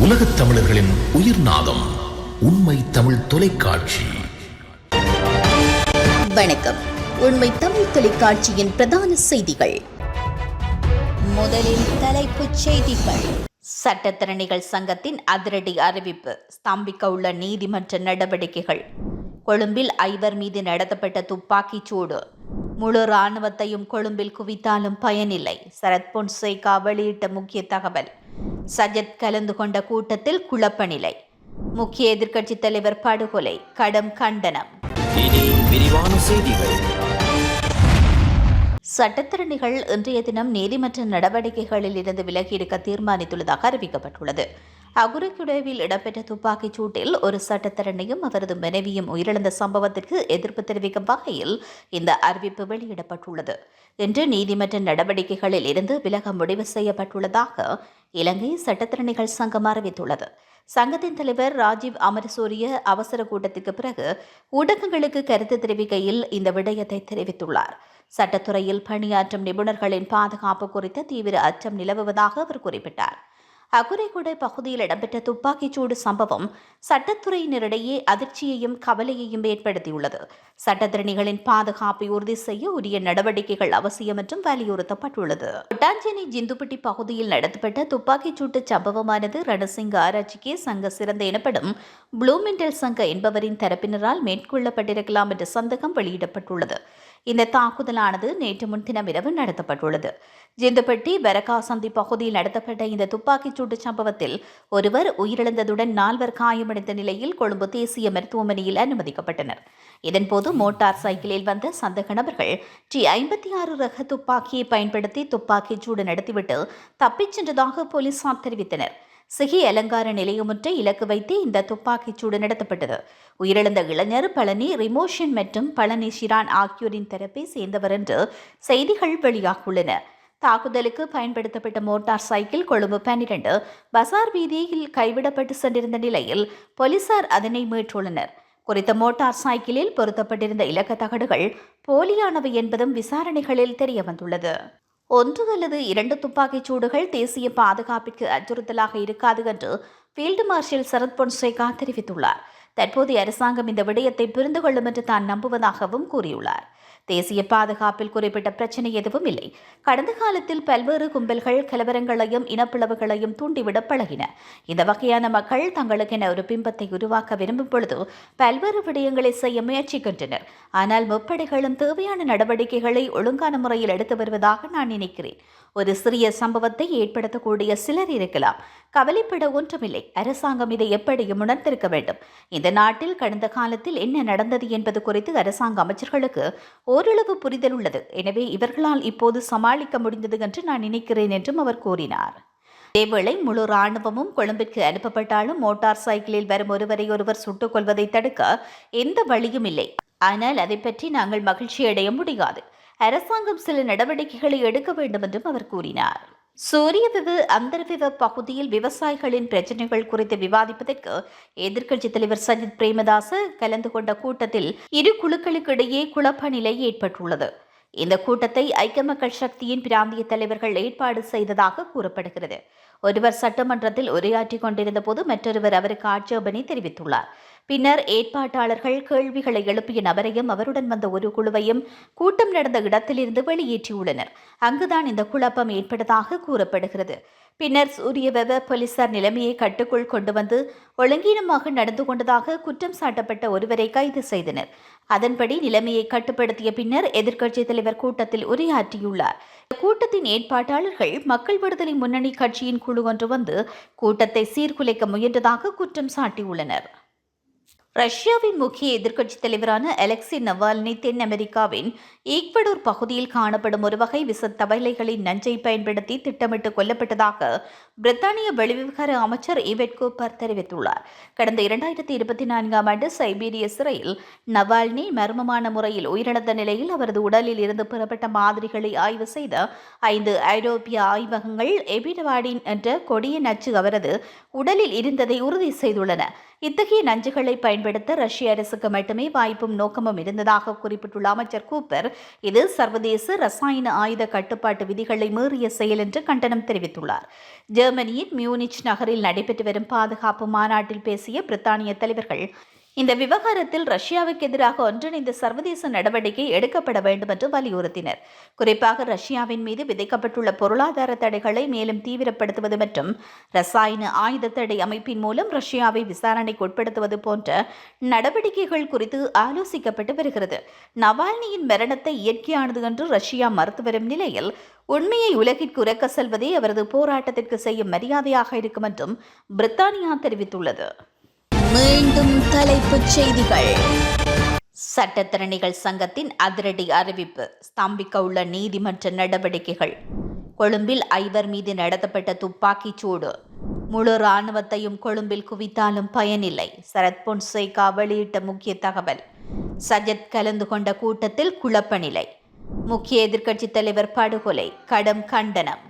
உலகத் தமிழர்களின் உயிர் நாதம் உண்மை தமிழ் தொலைக்காட்சி. வணக்கம். உண்மை தமிழ் தொலைக்காட்சியின் பிரதான செய்திகள். முதலில் தலைப்புச் செய்திகள். சட்டத்திறனிகள் சங்கத்தின் அதிரடி அறிவிப்பு. ஸ்தம்பிக்க உள்ள நீதிமன்ற நடவடிக்கைகள். கொழும்பில் ஐவர் மீது நடத்தப்பட்ட துப்பாக்கிச் சூடு. முழு இராணுவத்தையும் கொழும்பில் குவித்தாலும் பயனில்லை. சரத் பொன்சேகா வெளியிட்ட முக்கிய தகவல். சஜத் கலந்து கொண்ட கூட்டத்தில் குழப்ப நிலை முக்கிய எதிர்க்கட்சித் தலைவர் படுகொலை கடும் கண்டனம். சட்டத்திறனிகள் இன்றைய தினம் நீதிமன்ற நடவடிக்கைகளில் இருந்து விலகி இருக்க தீர்மானித்துள்ளதாக அறிவிக்கப்பட்டுள்ளது. அகுரகுடேவில் இடம்பெற்ற துப்பாக்கிச் சூட்டில் ஒரு சட்டத்திறனையும் அவரது மனைவியும் உயிரிழந்த சம்பவத்திற்கு எதிர்ப்பு தெரிவிக்கும் வகையில் இந்த அறிவிப்பு வெளியிடப்பட்டுள்ளது. இன்று நீதிமன்ற நடவடிக்கைகளில் இருந்து விலக முடிவு செய்யப்பட்டுள்ளதாக இலங்கை சட்டத்திறனிகள் சங்கம் அறிவித்துள்ளது. சங்கத்தின் தலைவர் ராஜீவ் அமரசூரிய அவசர கூட்டத்திற்கு பிறகு ஊடகங்களுக்கு கருத்து தெரிவிக்கையில் இந்த விடயத்தை தெரிவித்துள்ளார். சட்டத்துறையில் பணியாற்றும் நிபுணர்களின் பாதுகாப்பு குறித்த தீவிர அச்சம் நிலவுவதாக அவர் குறிப்பிட்டார். அகுரைகுடை பகுதியில் இடம்பெற்ற துப்பாக்கிச்சூடு சம்பவம் சட்டத்துறையினரிடையே அதிர்ச்சியையும் கவலையையும் ஏற்படுத்தியுள்ளது. சட்டத்திறனிகளின் பாதுகாப்பை உறுதி செய்ய உரிய நடவடிக்கைகள் அவசியம் என்றும் வலியுறுத்தப்பட்டுள்ளது. ஒட்டாஞ்சேனி ஜிந்துப்பட்டி பகுதியில் நடத்தப்பட்ட துப்பாக்கிச்சூட்டு சம்பவமானது ரணசிங்க ஆராய்ச்சிக்கு சங்க சிறந்த எனப்படும் ப்ளூமெண்டல் சங்க என்பவரின் தரப்பினரால் மேற்கொள்ளப்பட்டிருக்கலாம் என்ற சந்தேகம் வெளியிடப்பட்டுள்ளது. இந்த தாக்குதலானது நேற்று முன்தினம் இரவு நடத்தப்பட்டுள்ளது. ஜிந்துப்பட்டி பெரகா சந்தி பகுதியில் நடத்தப்பட்ட இந்த துப்பாக்கிச் சூட்டு சம்பவத்தில் ஒருவர் உயிரிழந்ததுடன் நால்வர் காயமடைந்த நிலையில் கொழும்பு தேசிய மருத்துவமனையில் அனுமதிக்கப்பட்டனர். இதன்போது மோட்டார் சைக்கிளில் வந்த சந்தக நபர்கள் டி ஐம்பத்தி ஆறு ரக துப்பாக்கியை பயன்படுத்தி துப்பாக்கிச் சூடு நடத்திவிட்டு தப்பிச் சென்றதாக போலீசார் தெரிவித்தனர். சிகி அலங்கார நிலையமொன்றை இலக்கு வைத்து இந்த துப்பாக்கிச் சூடு நடத்தப்பட்டது. உயிரிழந்த இளைஞர் பழனி ரிமோஷன் மற்றும் பழனி ஷிரான் ஆகியோரின் தரப்பை சேர்ந்தவர் என்று செய்திகள் வெளியாகியுள்ளன. தாக்குதலுக்கு பயன்படுத்தப்பட்ட மோட்டார் சைக்கிள் கொழும்பு பன்னிரண்டு. பசார் வீதியில் கைவிடப்பட்டு சென்றிருந்த நிலையில் போலீசார் அதனை மீட்டுள்ளனர். குறித்த மோட்டார் சைக்கிளில் பொருத்தப்பட்டிருந்த இலக்க தகடுகள் போலியானவை என்பதும் விசாரணைகளில் தெரியவந்துள்ளது. ஒன்று அல்லது இரண்டு துப்பாக்கிச் சூடுகள் தேசிய பாதுகாப்பிற்கு அச்சுறுத்தலாக இருக்காது என்று ஃபீல்டு மார்ஷல் சரத் பொன்சேகா தெரிவித்துள்ளார். தற்போதைய அரசாங்கம் இந்த விடயத்தை புரிந்து கொள்ளும் என்று தான் நம்புவதாகவும் கூறியுள்ளார். தேசிய பாதுகாப்பில் குறிப்பிட்ட பிரச்சனை எதுவும் இல்லை. கடந்த காலத்தில் பல்வேறு கும்பல்கள் கலவரங்களையும் இனப்பிளவுகளையும் தூண்டிவிட பழகின. இந்த வகையான மக்கள் தங்களுக்கென ஒரு பிம்பத்தை உருவாக்க விரும்பும் பொழுது பல்வேறு விடயங்களை செய்ய முயற்சிக்கின்றனர். ஆனால் முப்படைகளும் தேவையான நடவடிக்கைகளை ஒழுங்கான முறையில் எடுத்து வருவதாக நான் நினைக்கிறேன். ஒரு சிறிய சம்பவத்தை ஏற்படுத்தக்கூடிய சிலர் இருக்கலாம். கவலைப்பட ஒன்றுமில்லை. அரசாங்கம் இதை எப்படியும் உணர்ந்திருக்க வேண்டும். இந்த நாட்டில் கடந்த காலத்தில் என்ன நடந்தது என்பது குறித்து அரசாங்க அமைச்சர்களுக்கு ஓரளவு புரிதல் உள்ளது. எனவே இவர்களால் இப்போது சமாளிக்க முடிந்தது என்று நான் நினைக்கிறேன் என்றும் அவர் கூறினார். இதேவேளை முழு ராணுவமும் கொழும்பிற்கு அனுப்பப்பட்டாலும் மோட்டார் சைக்கிளில் வரும் ஒருவரை ஒருவர் சுட்டுக் கொள்வதை தடுக்க எந்த வழியும் இல்லை. ஆனால் அதை பற்றி நாங்கள் மகிழ்ச்சி அடைய முடியாது. அரசாங்கம் சில நடவடிக்கைகளை எடுக்க வேண்டும் என்றும் அவர் கூறினார். சூரியவிவு அந்தர்விவ பகுதியில் விவசாயிகளின் பிரச்சனைகள் குறித்து விவாதிப்பதற்கு எதிர்க்கட்சித் தலைவர் சஜித் பிரேமதாச கலந்து கொண்ட கூட்டத்தில் இரு குழுக்களுக்கிடையே குழப்ப நிலை ஏற்பட்டுள்ளது. இந்த கூட்டத்தை ஐக்கிய மக்கள் சக்தியின் பிராந்திய தலைவர்கள் ஏற்பாடு செய்ததாக கூறப்படுகிறது. ஒருவர் சட்டமன்றத்தில் உரையாற்றிக் கொண்டிருந்த போது மற்றொருவர் அவருக்கு ஆட்சேபனை தெரிவித்துள்ளார். பின்னர் ஏற்பாட்டாளர்கள் கேள்விகளை எழுப்பிய நபரையும் அவருடன் வந்த ஒரு குழுவையும் கூட்டம் நடந்த இடத்திலிருந்து வெளியேற்றியுள்ளனர். அங்குதான் இந்த குழப்பம் ஏற்பட்டதாக கூறப்படுகிறது. பின்னர் சூரியவெவ போலீசார் நிலைமையை கட்டுக்குள் கொண்டு வந்து ஒழுங்கீனமாக நடந்து கொண்டதாக குற்றம் சாட்டப்பட்ட ஒருவரை கைது செய்தனர். அதன்படி நிலைமையை கட்டுப்படுத்திய பின்னர் எதிர்க்கட்சித் தலைவர் கூட்டத்தில் உரையாற்றியுள்ளார். கூட்டத்தின் ஏற்பாட்டாளர்கள் மக்கள் விடுதலை முன்னணி கட்சியின் குழு ஒன்று வந்து கூட்டத்தை சீர்குலைக்க முயன்றதாக குற்றம் சாட்டியுள்ளனர். ரஷ்யாவின் முக்கிய எதிர்க்கட்சித் தலைவரான அலெக்சி நவால்னி தென் அமெரிக்காவின் ஈக்வடோர் பகுதியில் காணப்படும் ஒரு வகை விச தவளைகளின் நஞ்சை பயன்படுத்தி திட்டமிட்டு கொல்லப்பட்டதாக பிரித்தானிய வெளிவிவகார அமைச்சர் இவெட் கூப்பர் தெரிவித்துள்ளார். கடந்த இரண்டாயிரத்தி இருபத்தி நான்காம் ஆண்டு சைபீரிய சிறையில் நவால்னி மர்மமான முறையில் உயிரிழந்த நிலையில் அவரது உடலில் இருந்து பெறப்பட்ட மாதிரிகளை ஆய்வு செய்த ஐந்து ஐரோப்பிய ஆய்வகங்கள் எபிடவாடின் என்ற கொடிய நச்சு அவரது உடலில் இருந்ததை உறுதி செய்துள்ளன. இத்தகைய நஞ்சுகளை பயன்படுத்த ரஷ்ய அரசுக்கு மட்டுமே வாய்ப்பும் நோக்கமும் இருந்ததாக குறிப்பிட்டுள்ள அமைச்சர் கூப்பர் இது சர்வதேச ரசாயன ஆயுத கட்டுப்பாட்டு விதிகளை மீறிய செயல் என்று கண்டனம் தெரிவித்துள்ளார். ஜெர்மனியின் மியூனிச் நகரில் நடைபெற்று வரும் பாதுகாப்பு மாநாட்டில் பேசிய பிரித்தானிய தலைவர்கள் இந்த விவகாரத்தில் ரஷ்யாவுக்கு எதிராக ஒன்றிணைந்த சர்வதேச நடவடிக்கை எடுக்கப்பட வேண்டும் என்று வலியுறுத்தினர். குறிப்பாக ரஷ்யாவின் மீது விதிக்கப்பட்டுள்ள பொருளாதார தடைகளை மேலும் தீவிரப்படுத்துவது மற்றும் ரசாயன ஆயுத தடை அமைப்பின் மூலம் ரஷ்யாவை விசாரணைக்கு உட்படுத்துவது போன்ற நடவடிக்கைகள் குறித்து ஆலோசிக்கப்பட்டு வருகிறது. நவால்னியின் மரணத்தை இயற்கையானது என்று ரஷ்யா மறுத்து வரும் நிலையில் உண்மையை உலகிற்கு உரக்க செல்வதே அவரது போராட்டத்திற்கு செய்யும் மரியாதையாக இருக்கும் என்றும் பிரித்தானியா தெரிவித்துள்ளது. மீண்டும் தலைப்புச் செய்திகள். சட்டத்திறனிகள் சங்கத்தின் அதிரடி அறிவிப்பு. ஸ்தம்பிக்க உள்ள நீதிமன்ற நடவடிக்கைகள். கொழும்பில் ஐவர் மீது நடத்தப்பட்ட துப்பாக்கிச் சூடு. முழு இராணுவத்தையும் கொழும்பில் குவித்தாலும் பயனில்லை. சரத் பொன்சேகா வெளியிட்ட முக்கிய தகவல். சஜத் கலந்து கொண்ட கூட்டத்தில் குழப்ப நிலை. முக்கிய எதிர்க்கட்சித் தலைவர் படுகொலை. கடும் கண்டனம்.